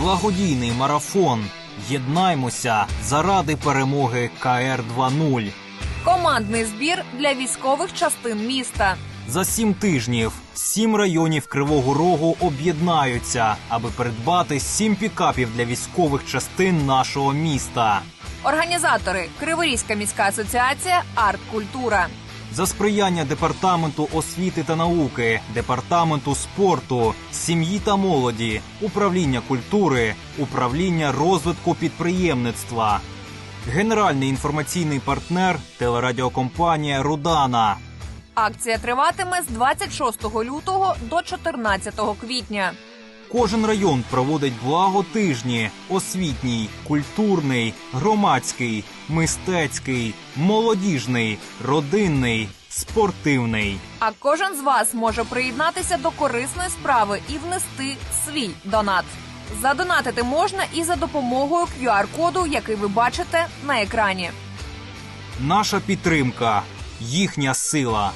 Благодійний марафон. Єднаймося заради перемоги КР 2.0. Командний збір для військових частин міста. За сім тижнів сім районів Кривого Рогу об'єднаються, аби придбати сім пікапів для військових частин нашого міста. Організатори Криворізька міська асоціація Арт-Культура. За сприяння департаменту освіти та науки, департаменту спорту, сім'ї та молоді, управління культури, управління розвитку підприємництва. Генеральний інформаційний партнер телерадіокомпанія Рудана. Акція триватиме з 26 лютого до 14 квітня. Кожен район проводить благотижні: освітній, культурний, громадський, мистецький, молодіжний, родинний, спортивний. А кожен з вас може приєднатися до корисної справи і внести свій донат. Задонатити можна і за допомогою QR-коду, який ви бачите на екрані. Наша підтримка, їхня сила.